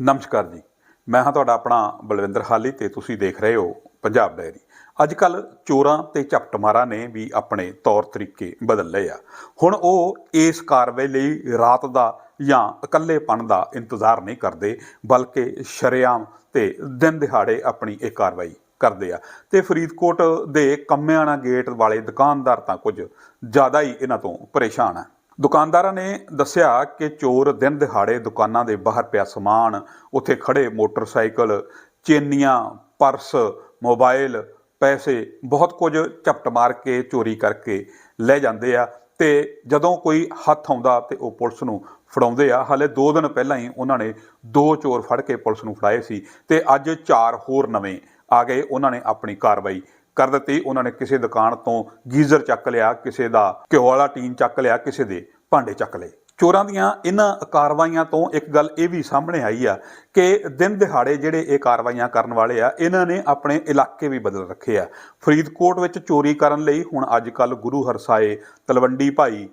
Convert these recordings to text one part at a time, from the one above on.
ਨਮਸਕਾਰ ਜੀ। ਮੈਂ ਹਾਂ ਤੁਹਾਡਾ ਆਪਣਾ ਬਲਵਿੰਦਰ ਹਾਲੀ ਤੇ ਤੁਸੀਂ ਦੇਖ ਰਹੇ ਹੋ ਪੰਜਾਬ ਡਾਇਰੀ। ਅੱਜ ਕੱਲ ਚੋਰਾਂ ਤੇ ਝਪਟਮਾਰਾਂ ਨੇ ਵੀ ਆਪਣੇ ਤੌਰ ਤਰੀਕੇ ਬਦਲ ਲਏ ਆ। ਹੁਣ ਉਹ ਇਸ ਕਾਰਵਾਈ ਲਈ ਰਾਤ ਦਾ ਜਾਂ ਇਕੱਲੇਪਣ ਦਾ ਇੰਤਜ਼ਾਰ ਨਹੀਂ ਕਰਦੇ, ਬਲਕਿ ਸ਼ਰੇਆਮ ਤੇ ਦਿਨ ਦਿਹਾੜੇ ਆਪਣੀ ਇਹ ਕਾਰਵਾਈ ਕਰਦੇ ਆ। ਤੇ ਫਰੀਦਕੋਟ ਦੇ ਕੰਮਿਆਣਾ ਗੇਟ ਵਾਲੇ ਦੁਕਾਨਦਾਰ ਤਾਂ ਕੁਝ ਜ਼ਿਆਦਾ ਹੀ ਇਹਨਾਂ ਤੋਂ ਪਰੇਸ਼ਾਨ ਆ। ਦੁਕਾਨਦਾਰਾਂ ਨੇ ਦੱਸਿਆ ਕਿ ਚੋਰ ਦਿਨ ਦਿਹਾੜੇ ਦੁਕਾਨਾਂ ਦੇ ਬਾਹਰ ਪਿਆ ਸਮਾਨ, ਉੱਥੇ ਖੜੇ ਮੋਟਰਸਾਈਕਲ, ਚੇਨੀਆਂ, ਪਰਸ ਮੋਬਾਈਲ ਪੈਸੇ, ਬਹੁਤ ਕੁਝ ਝਪਟ ਮਾਰ ਕੇ ਚੋਰੀ ਕਰਕੇ ਲੈ ਜਾਂਦੇ ਆ ਤੇ ਜਦੋਂ ਕੋਈ ਹੱਥ ਆਉਂਦਾ ਤੇ ਉਹ ਪੁਲਿਸ ਨੂੰ ਫੜਾਉਂਦੇ ਆ। ਹਾਲੇ 2 ਦਿਨ ਪਹਿਲਾਂ ਹੀ ਉਹਨਾਂ ਨੇ ਦੋ ਚੋਰ ਫੜ ਕੇ ਪੁਲਿਸ ਨੂੰ ਫੜਾਏ ਸੀ ਤੇ ਅੱਜ ਚਾਰ ਹੋਰ ਨਵੇਂ ਆ ਗਏ। ਉਹਨਾਂ ਨੇ ਆਪਣੀ ਕਾਰਵਾਈ ਕਰ ਦਿੱਤੀ। ਉਹਨਾਂ ਨੇ ਕਿਸੇ ਦੁਕਾਨ ਤੋਂ ਗੀਜ਼ਰ ਚੱਕ ਲਿਆ, ਕਿਸੇ ਦਾ ਘਿਓ ਵਾਲਾ ਟੀਨ ਚੱਕ ਲਿਆ, ਕਿਸੇ ਦੇ ਭਾਂਡੇ ਚੱਕ ਲਏ। ਚੋਰਾਂ ਦੀਆਂ ਇਹਨਾਂ ਕਾਰਵਾਈਆਂ ਤੋਂ ਇੱਕ ਗੱਲ ਇਹ ਵੀ ਸਾਹਮਣੇ ਆਈ ਆ ਕਿ ਦਿਨ ਦਿਹਾੜੇ ਜਿਹੜੇ ਇਹ ਕਾਰਵਾਈਆਂ ਕਰਨ ਵਾਲੇ ਆ, ਇਹਨਾਂ ਨੇ ਆਪਣੇ ਇਲਾਕੇ ਵੀ ਬਦਲ ਰੱਖੇ ਆ। ਫਰੀਦਕੋਟ ਵਿੱਚ ਚੋਰੀ ਕਰਨ ਲਈ ਹੁਣ ਅੱਜ ਕੱਲ ਗੁਰੂ ਹਰਸਾਏ, ਤਲਵੰਡੀ ਭਾਈ,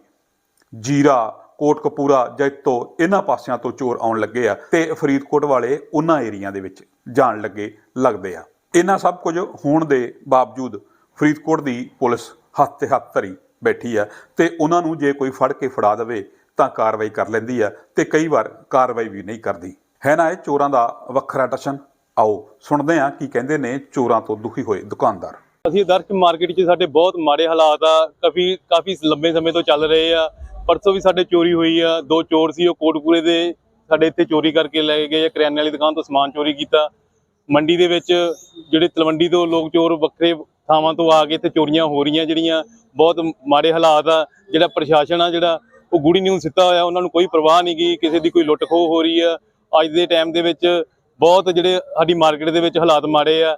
ਜੀਰਾ, ਕੋਟਕਪੂਰਾ, ਜੈਤੋ ਇਹਨਾਂ ਪਾਸਿਆਂ ਤੋਂ ਚੋਰ ਆਉਣ ਲੱਗੇ ਆ ਤੇ ਫਰੀਦਕੋਟ ਵਾਲੇ ਉਹਨਾਂ ਏਰੀਆ ਦੇ ਵਿੱਚ ਜਾਣ ਲੱਗੇ, ਲੱਗਦੇ ਆ। ਇਹਨਾਂ ਸਭ ਕੁਝ ਹੋਣ ਦੇ ਬਾਵਜੂਦ ਫਰੀਦਕੋਟ ਦੀ ਪੁਲਿਸ ਹੱਥ ਤੇ ਹੱਥ ਧਰੀ ਬੈਠੀ ਆ ਤੇ ਉਹਨਾਂ ਨੂੰ ਜੇ ਕੋਈ ਫੜ ਕੇ ਫੜਾ ਦੇਵੇ ਤਾਂ ਕਾਰਵਾਈ ਕਰ ਲੈਂਦੀ ਆ ਤੇ ਕਈ ਵਾਰ ਕਾਰਵਾਈ ਵੀ ਨਹੀਂ ਕਰਦੀ। ਹੈ ਨਾ ਇਹ ਚੋਰਾਂ ਦਾ ਵੱਖਰਾ ਟਸ਼ਨ? ਆਓ ਸੁਣਦੇ ਆ ਕੀ ਕਹਿੰਦੇ ਨੇ ਚੋਰਾਂ ਤੋਂ ਦੁਖੀ ਹੋਏ ਦੁਕਾਨਦਾਰ। ਅਸੀਂ ਦਰਸ਼ਕ ਮਾਰਕੀਟ 'ਚ ਸਾਡੇ ਬਹੁਤ ਮਾੜੇ ਹਾਲਾਤ ਆ, ਕਾਫੀ ਕਾਫੀ ਲੰਬੇ ਸਮੇਂ ਤੋਂ ਚੱਲ ਰਹੇ ਆ। ਪਰਸੋਂ ਵੀ ਸਾਡੇ ਚੋਰੀ ਹੋਈ ਆ, ਦੋ ਚੋਰ ਸੀ, ਉਹ ਕੋਟਪੂਰੇ ਦੇ ਸਾਡੇ ਇੱਥੇ ਚੋਰੀ ਕਰਕੇ ਲੈ ਗਏ ਆ ਕਰਿਆਨੇ ਵਾਲੀ ਦੁਕਾਨ ਤੋਂ ਸਮਾਨ ਚੋਰੀ ਕੀਤਾ। ਮੰਡੀ ਦੇ ਵਿੱਚ ਜਿਹੜੇ ਤਲਵੰਡੀ ਤੋਂ ਲੋਕ ਚੋਰ ਵੱਖਰੇ ਥਾਵਾਂ ਤੋਂ ਆ ਕੇ ਇੱਥੇ ਚੋਰੀਆਂ ਹੋ ਰਹੀਆਂ, ਜਿਹੜੀਆਂ ਬਹੁਤ ਮਾੜੇ ਹਾਲਾਤ ਆ, ਜਿਹੜਾ ਪ੍ਰਸ਼ਾਸਨ ਆ, ਜਿਹੜਾ ਉਹ ਗੂੜੀ ਨਿਊ ਸਿੱਤਾ ਹੋਇਆ, ਉਹਨਾਂ ਨੂੰ ਕੋਈ ਪਰਵਾਹ ਨਹੀਂ ਗਈ, ਕਿਸੇ ਦੀ ਕੋਈ ਲੁੱਟ ਖੋਹ ਹੋ ਰਹੀ ਆ। ਅੱਜ ਦੇ ਟਾਈਮ ਦੇ ਵਿੱਚ ਬਹੁਤ ਜਿਹੜੇ ਸਾਡੀ ਮਾਰਕੀਟ ਦੇ ਵਿੱਚ ਹਾਲਾਤ ਮਾੜੇ ਆ,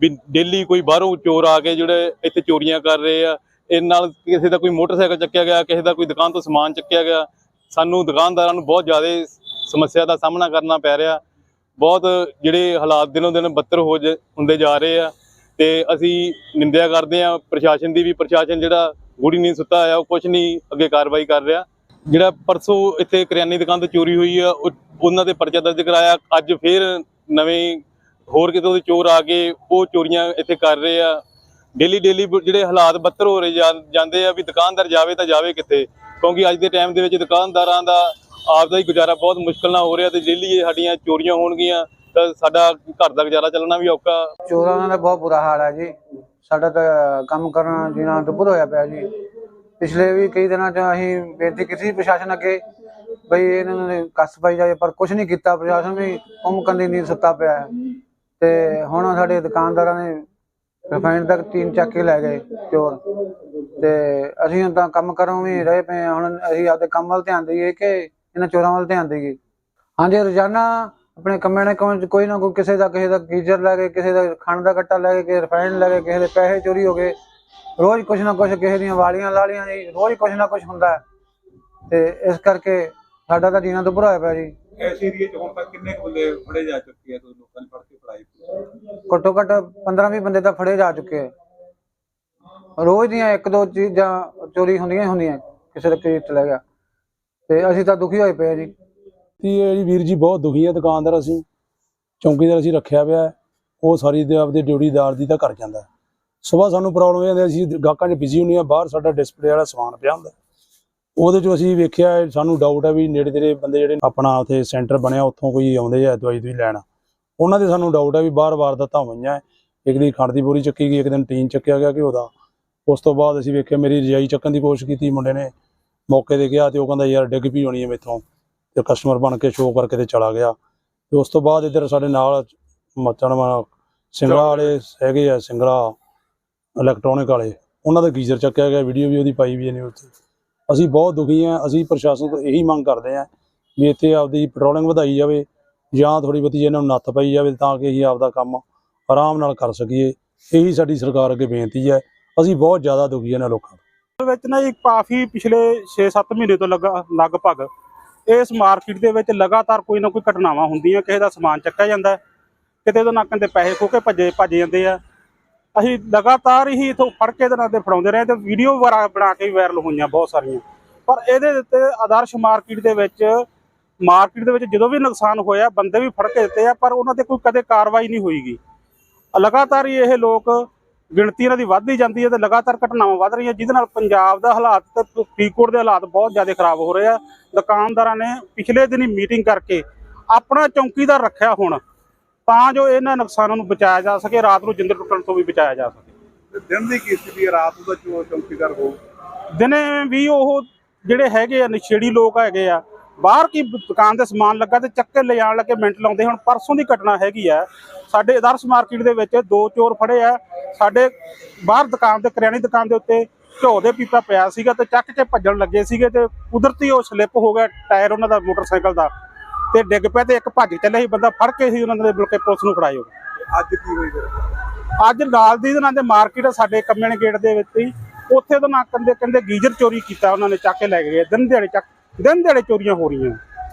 ਵੀ ਡੇਲੀ ਕੋਈ ਬਾਹਰੋਂ ਚੋਰ ਆ ਕੇ ਜਿਹੜੇ ਇੱਥੇ ਚੋਰੀਆਂ ਕਰ ਰਹੇ ਆ, ਇਹ ਨਾਲ ਕਿਸੇ ਦਾ ਕੋਈ ਮੋਟਰਸਾਈਕਲ ਚੱਕਿਆ ਗਿਆ, ਕਿਸੇ ਦਾ ਕੋਈ ਦੁਕਾਨ ਤੋਂ ਸਮਾਨ ਚੱਕਿਆ ਗਿਆ, ਸਾਨੂੰ ਦੁਕਾਨਦਾਰਾਂ ਨੂੰ ਬਹੁਤ ਜ਼ਿਆਦਾ ਸਮੱਸਿਆ ਦਾ ਸਾਹਮਣਾ ਕਰਨਾ ਪੈ ਰਿਹਾ। ਬਹੁਤ ਜਿਹੜੇ ਹਾਲਾਤ ਦਿਨੋਂ ਦਿਨ ਬੱਤਰ ਹੋ ਜ- ਹੁੰਦੇ ਜਾ ਰਹੇ ਆ ਤੇ ਅਸੀਂ ਨਿੰਦਿਆ ਕਰਦੇ ਆ, ਪ੍ਰਸ਼ਾਸਨ ਦੀ ਵੀ, ਪ੍ਰਸ਼ਾਸਨ ਜਿਹੜਾ ਗੂੜੀ ਨਹੀਂ ਸੁੱਤਾ ਆ ਉਹ ਕੁਝ ਨਹੀਂ ਅੱਗੇ ਕਾਰਵਾਈ ਕਰ ਰਿਹਾ। ਜਿਹੜਾ ਪਰਸੋਂ ਇੱਥੇ ਕਰਿਆਨੀ ਦੁਕਾਨ ਤੋਂ ਚੋਰੀ ਹੋਈ ਆ, ਉਹ- ਉਹਨਾਂ ਦੇ ਪਰਚਾ ਦਰਜ ਕਰਾਇਆ। ਅੱਜ ਫੇਰ ਨਵੇਂ ਹੋਰ ਕਿਤੋਂ ਦੇ ਚੋਰ ਆ ਕੇ ਉਹ ਚੋਰੀਆਂ ਇੱਥੇ ਕਰ ਰਹੇ ਆ। ਡੇਲੀ ਡੇਲੀ ਜਿਹੜੇ ਹਾਲਾਤ ਬੱਤਰ ਹੋ ਰਹੇ ਜਾਂ- ਜਾਂਦੇ ਆ ਵੀ ਦੁਕਾਨਦਾਰ ਜਾਵੇ ਤਾਂ ਜਾਵੇ ਕਿੱਥੇ, ਕਿਉਂਕਿ ਅੱਜ ਦੇ ਟਾਈਮ ਦੇ ਵਿੱਚ ਦੁਕਾਨਦਾਰਾਂ ਦਾ ਆਪ ਦਾ ਹੀ ਗੁਜ਼ਾਰਾ ਬਹੁਤ ਮੁਸ਼ਕਲ ਨਾਲ ਹੋ ਰਿਹਾ ਤੇ ਡੇਲੀ ਇਹ ਸਾਡੀਆਂ ਚੋਰੀਆਂ ਹੋਣਗੀਆਂ ਤਾਂ ਸਾਡਾ ਘਰ ਦਾ ਗੁਜ਼ਾਰਾ ਚੱਲਣਾ ਵੀ ਔਖਾ। ਚੋਰਾਂ ਦਾ ਬਹੁਤ ਬੁਰਾ ਹਾਲ ਹੈ ਜੀ। ਸਾਡਾ ਤਾਂ ਕੰਮ ਕਰਨਾ ਜੀਣਾ ਦੁੱਭਰ ਹੋਇਆ ਪਿਆ ਜੀ। ਪਿਛਲੇ ਵੀ ਕਈ ਦਿਨਾਂ ਚ ਅਸੀਂ ਬੇਨਤੀ ਕੀਤੀ ਪ੍ਰਸ਼ਾਸਨ ਅੱਗੇ, ਬਈ ਇਹਨਾਂ ਨੇ ਕੱਸ ਪਾਈ ਜਾਏ, ਪਰ ਕੁਝ ਨਹੀਂ ਕੀਤਾ। ਪ੍ਰਸ਼ਾਸਨ ਵੀ ਕੰਮ ਕੰਦੀ ਨਹੀਂ ਸੁੱਤਾ ਪਿਆ ਤੇ ਹੁਣ ਸਾਡੇ ਦੁਕਾਨਦਾਰਾਂ ਨੇ ਰਿਫਾਈਨਡ ਤੱਕ ਤਿੰਨ ਚੱਕ ਕੇ ਲੈ ਗਏ ਚੋਰ। ਤੇ ਅਸੀਂ ਹੁਣ ਤਾਂ ਕੰਮ ਕਰੋਂ ਵੀ ਰਹੇ ਪਏ ਹੁਣ ਅਸੀਂ ਆਪਦੇ ਕੰਮ ਵੱਲ ਧਿਆਨ ਦਈਏ ਕਿ ਇਹਨਾਂ ਚੋਰਾਂ ਵੱਲ ਧਿਆਨ ਦਈਏ। ਹਾਂਜੀ ਰੋਜ਼ਾਨਾ ਆਪਣੇ ਕੰਮਾਂ ਨੇ ਕੋਈ ਨਾ ਕੋਈ ਕਿਸੇ ਦਾ ਕਿਸੇ ਦਾ ਗੀਜ਼ਰ ਲੈ ਗਏ ਕਿਸੇ ਦਾ ਖੰਡ ਦਾ ਕੱਟਾ ਲੈ ਗਏ ਕਿਸੇ ਰਿਫਾਈਨਡ ਲੈ ਗਏ ਕਿਸੇ ਦੇ ਪੈਸੇ ਚੋਰੀ ਹੋ ਗਏ। ਰੋਜ਼ ਕੁਛ ਨਾ ਕੁਛ ਕਿਸੇ ਦੀਆਂ ਵਾਲੀਆਂ ਲਾਲੀਆਂ ਜੀ ਰੋਜ਼ ਕੁਛ ਨਾ ਕੁਛ ਹੁੰਦਾ ਹੈ। ਤੇ ਇਸ ਕਰਕੇ ਸਾਡਾ ਤਾਂ ਜੀਣਾ ਦੁੱਭਰ ਹੋਇਆ ਪਿਆ ਜੀ। ਇਸ ਏਰੀਏ 'ਚ ਹੁਣ ਤੱਕ ਕਿੰਨੇ ਕੁ ਬੰਦੇ ਫੜੇ ਜਾ ਚੁੱਕੇ ਆ ਤੁਸੀਂ ਲੋਕਾਂ ਨੇ ਫੜ ਕੇ ਫੜਾਏ ਘੱਟੋ ਘੱਟ 15-20 ਬੰਦੇ ਤਾਂ ਫੜੇ ਜਾ ਚੁੱਕੇ ਆ। ਰੋਜ਼ ਦੀਆਂ ਇੱਕ ਦੋ ਚੀਜ਼ਾਂ ਚੋਰੀ ਹੁੰਦੀਆਂ ਹੁੰਦੀਆਂ ਕਿਸੇ ਦਾ ਕੇਸ ਚਲਾ ਗਿਆ। ਤੇ ਅਸੀਂ ਤਾਂ ਦੁਖੀ ਹੋਏ ਪਏ ਆ ਜੀ। ਤੇ ਇਹ ਜੀ ਵੀਰ ਜੀ ਬਹੁਤ ਦੁਖੀ ਆ ਦੁਕਾਨਦਾਰ ਅਸੀਂ। ਚੌਂਕੀਦਾਰ ਅਸੀਂ ਰੱਖਿਆ ਪਿਆ ਉਹ ਸਾਰੀ ਦੇ ਆਪਦੇ ਡਿਊਟੀਦਾਰ ਦੀ ਤਾਂ ਕਰ ਜਾਂਦਾ ਸਵੇਰ ਸਾਨੂੰ ਪ੍ਰੋਬਲਮ ਇਹ ਆਉਂਦੀ ਅਸੀਂ ਗਾਹਕਾਂ 'ਚ ਬਿਜ਼ੀ ਹੁੰਦੇ ਆ ਬਾਹਰ ਸਾਡਾ ਡਿਸਪਲੇ ਵਾਲਾ ਸਮਾਨ ਪਿਆ ਹੁੰਦਾ ਉਹਦੇ 'ਚੋਂ ਅਸੀਂ ਵੇਖਿਆ, ਸਾਨੂੰ ਡਾਊਟ ਹੈ ਵੀ ਨੇੜੇ ਤੇੜੇ ਬੰਦੇ ਜਿਹੜੇ ਆਪਣਾ ਉੱਥੇ ਸੈਂਟਰ ਬਣਿਆ, ਉੱਥੋਂ ਕੋਈ ਆਉਂਦੇ ਆ ਦਵਾਈ ਦੂਈ ਲੈਣ। ਉਹਨਾਂ ਦੇ ਸਾਨੂੰ ਡਾਊਟ ਹੈ ਵੀ ਬਾਹਰ ਵਾਰਦਾਤਾਂ ਹੋਈਆਂ ਹੈ। ਇੱਕ ਦਿਨ ਖੰਡ ਦੀ ਬੋਰੀ ਚੱਕੀ ਗਈ, ਇੱਕ ਦਿਨ ਟੀਨ ਚੱਕਿਆ ਗਿਆ ਘਿਓ ਦਾ। ਉਸ ਤੋਂ ਬਾਅਦ ਅਸੀਂ ਵੇਖਿਆ, ਮੇਰੀ ਰਜਾਈ ਚੱਕਣ ਦੀ ਕੋਸ਼ਿਸ਼ ਕੀਤੀ ਮੁੰਡੇ ਨੇ। ਮੌਕੇ ਤੇ ਗਿਆ ਤੇ ਉਹ ਕਹਿੰਦਾ ਯਾਰ ਡਿੱਗ ਪਈ ਹੋਣੀ ਹੈ ਮੇਥੋਂ ਤੇ ਕਸਟਮਰ ਬਣ ਕੇ ਸ਼ੋਅ ਕਰਕੇ ਤੇ ਚਲਾ ਗਿਆ। ਤੇ ਉਸ ਤੋਂ ਬਾਅਦ ਇੱਧਰ ਸਾਡੇ ਨਾਲ ਮੱਚਣ ਵਾਲਾ ਸਿੰਗਲਾ ਵਾਲੇ ਹੈਗੇ ਆ ਸਿੰਗਲਾ ਇਲੈਕਟ੍ਰੋਨਿਕ ਵਾਲੇ। ਉਹਨਾਂ ਦਾ ਗੀਜ਼ਰ ਚੱਕਿਆ ਗਿਆ ਵੀਡੀਓ ਵੀ ਉਹਦੀ ਪਾਈ ਵੀ ਨਿਊਜ਼ ਤੇ ਅਸੀਂ ਬਹੁਤ ਦੁਖੀ ਹਾਂ ਅਸੀਂ ਪ੍ਰਸ਼ਾਸਨ ਤੋਂ ਇਹੀ ਮੰਗ ਕਰਦੇ ਹਾਂ ਵੀ ਇੱਥੇ ਆਪਦੀ ਪੈਟਰੋਲਿੰਗ ਵਧਾਈ ਜਾਵੇ ਜਾਂ ਥੋੜੀ ਬਹੁਤੀ ਇਹਨਾਂ ਨੂੰ ਨੱਥ ਪਾਈ ਜਾਵੇ ਤਾਂ ਕਿ ਅਸੀਂ ਆਪਦਾ ਕੰਮ ਆਰਾਮ ਨਾਲ ਕਰ ਸਕੀਏ। ਇਹੀ ਸਾਡੀ ਸਰਕਾਰ ਅੱਗੇ ਬੇਨਤੀ ਹੈ। ਅਸੀਂ ਬਹੁਤ ਜ਼ਿਆਦਾ ਦੁਖੀ ਹਾਂ ਇਹਨਾਂ ਲੋਕਾਂ ਵਿੱਚ ਨਾ ਇਹ ਕਾਫੀ ਪਿਛਲੇ 6-7 ਮਹੀਨੇ ਤੋਂ ਲੱਗਾ, ਲਗਭਗ ਇਸ ਮਾਰਕੀਟ ਦੇ ਵਿੱਚ ਲਗਾਤਾਰ ਕੋਈ ਨਾ ਕੋਈ ਘਟਨਾਵਾਂ ਹੁੰਦੀਆਂ, ਕਿਸੇ ਦਾ ਸਮਾਨ ਚੱਕਿਆ ਜਾਂਦਾ ਕਿਤੇ ਉਹਦੇ ਨਾਕਾਂ ਤੇ ਪੈਸੇ ਖੋ ਕੇ ਭੱਜੇ, ਭੱਜ ਜਾਂਦੇ ਆ। ਅਸੀਂ ਲਗਾਤਾਰ ਹੀ ਇਥੋਂ ਫੜ ਕੇ ਦੇ ਨਾਂ ਤੇ ਫੜਾਉਂਦੇ ਰਹੇ ਤੇ ਵੀਡੀਓ ਵਗੈਰਾ ਬਣਾ ਕੇ ਵੀ ਵਾਇਰਲ ਹੋਈਆਂ ਬਹੁਤ ਸਾਰੀਆਂ। ਪਰ ਇਹਦੇ ਉੱਤੇ ਆਦਰਸ਼ ਮਾਰਕੀਟ ਦੇ ਵਿੱਚ, ਮਾਰਕੀਟ ਦੇ ਵਿੱਚ ਜਦੋਂ ਵੀ ਨੁਕਸਾਨ ਹੋਇਆ, ਬੰਦੇ ਵੀ ਫੜ ਕੇ ਦਿੱਤੇ ਆ, ਪਰ ਉਹਨਾਂ ਤੇ ਕੋਈ ਕਦੇ ਕਾਰਵਾਈ ਨਹੀਂ ਹੋਈਗੀ। ਲਗਾਤਾਰ ਹੀ ਇਹ ਲੋਕ ਗਿਣਤੀ ਇਹਨਾਂ ਦੀ ਵੱਧਦੀ ਜਾਂਦੀ ਹੈ ਤੇ ਲਗਾਤਾਰ ਘਟਨਾਵਾਂ ਵੱਧ ਰਹੀਆਂ ਜਿਹਦੇ ਨਾਲ ਪੰਜਾਬ ਦਾ ਹਾਲਾਤ ਤੇ ਫਰੀਦਕੋਟ ਦੇ ਹਾਲਾਤ ਬਹੁਤ ਜ਼ਿਆਦਾ ਖਰਾਬ ਹੋ ਰਹੇ ਆ। ਦੁਕਾਨਦਾਰਾਂ ਨੇ ਪਿਛਲੇ ਦਿਨੀ ਮੀਟਿੰਗ ਕਰਕੇ ਆਪਣਾ ਚੌਕੀਦਾਰ ਰੱਖਿਆ ਹੁਣ ਤਾਂ ਜੋ ਇਹਨਾਂ ਨੁਕਸਾਨਾਂ ਨੂੰ ਬਚਾਇਆ ਜਾ ਸਕੇ ਰਾਤ ਨੂੰ ਜਿੰਦਰ ਟੁੱਟਣ ਤੋਂ ਵੀ ਬਚਾਇਆ ਜਾ ਸਕੇ। ਦਿਨ ਦੀ ਕੀ ਸਥਿਤੀ ਹੈ? ਰਾਤ ਨੂੰ ਤਾਂ ਚੌਕੀਦਾਰ ਹੋ। ਦਿਨੇ ਵੀ ਉਹ ਜਿਹੜੇ ਹੈਗੇ ਆ ਨਸ਼ੇੜੀ ਲੋਕ ਹੈਗੇ ਆ ਬਾਹਰ ਕੀ ਦੁਕਾਨ ਤੇ ਸਮਾਨ ਲੱਗਾ ਤੇ ਚੱਕੇ ਲੈ ਜਾਣ ਲੱਗੇ ਮਿੰਟ ਲਾਉਂਦੇ। ਹੁਣ ਪਰਸੋਂ ਦੀ ਘਟਨਾ ਹੈਗੀ ਆ ਸਾਡੇ ਆਦਰਸ਼ ਮਾਰਕੀਟ ਦੇ ਵਿੱਚ ਦੋ ਚੋਰ ਫੜੇ ਆ ਸਾਡੇ ਬਾਹਰ ਦੁਕਾਨ ਤੇ ਕਰਿਆਨੇ ਦੁਕਾਨ ਦੇ ਉੱਤੇ ਘਿਓ ਦੇ ਪੀਪਾ ਪਿਆ ਸੀਗਾ ਤੇ ਚੱਕ ਕੇ ਭੱਜਣ ਲੱਗੇ ਸੀਗੇ ਤੇ ਕੁਦਰਤੀ ਉਹ ਸਲਿੱਪ ਹੋ ਗਿਆ ਟਾਇਰ ਉਹਨਾਂ ਦਾ ਮੋਟਰਸਾਈਕਲ ਦਾ ਤੇ ਡਿੱਗ ਪਿਆ ਤੇ ਇੱਕ ਭੱਜ ਚੱਲਿਆ ਸੀ ਬੰਦਾ ਫੜ ਕੇ ਸੀ ਉਹਨਾਂ ਨੇ ਬਲਕਿ ਪੁਲਿਸ ਨੂੰ ਫੜਾਇਓ ਅੱਜ ਕੀ ਹੋਈ ਫਿਰ? ਅੱਜ ਨਾਲ ਦੀ ਦਿਨਾਂ ਦੇ ਮਾਰਕੀਟ ਸਾਡੇ ਕੰਮਣ ਗੇਟ ਦੇ ਵਿੱਚ ਹੀ ਉੱਥੇ ਤੋਂ ਨਾ ਕਹਿੰਦੇ ਕਹਿੰਦੇ ਗੀਜ਼ਰ ਚੋਰੀ ਕੀਤਾ ਉਹਨਾਂ ਨੇ ਚੱਕ ਕੇ ਲੈ ਗਏ। ਦਿਨ ਦਿਹਾੜੇ ਚੱਕ ਦਿਨ ਦਿਹਾੜੇ ਚੋਰੀਆਂ ਹੋ ਰਹੀਆਂ।